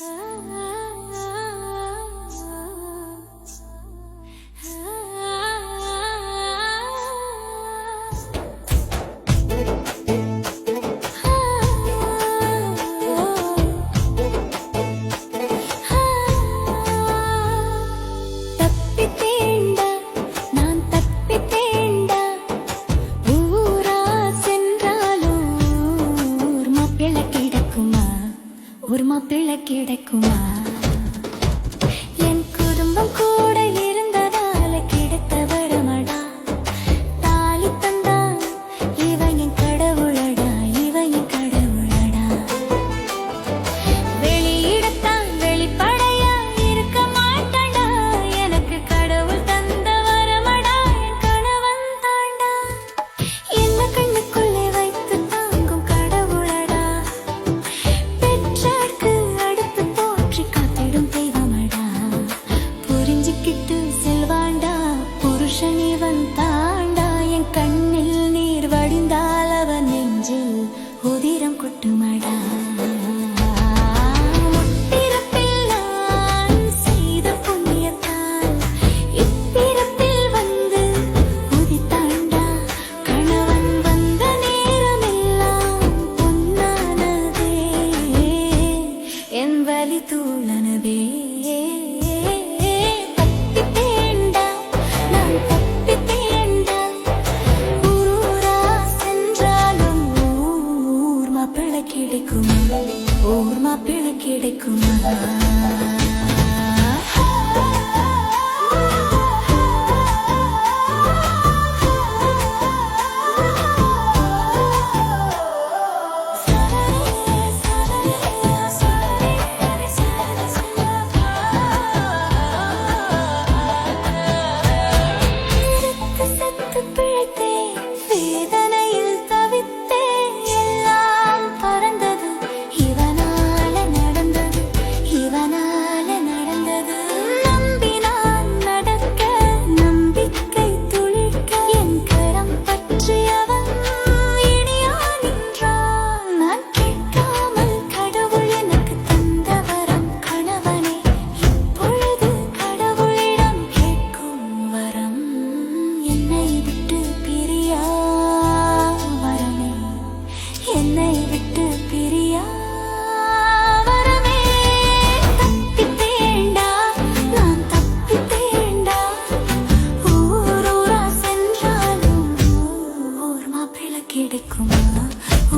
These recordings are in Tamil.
Ah. மாப்பிள்ளை que tu கிடைக்குமா? ஓர்மா பிழை கிடைக்குமா?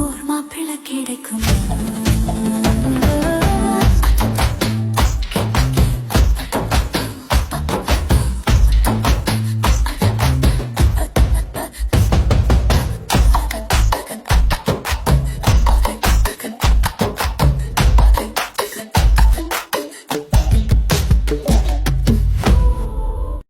ஓர் மாப்பிள்ள கிடைக்குமா.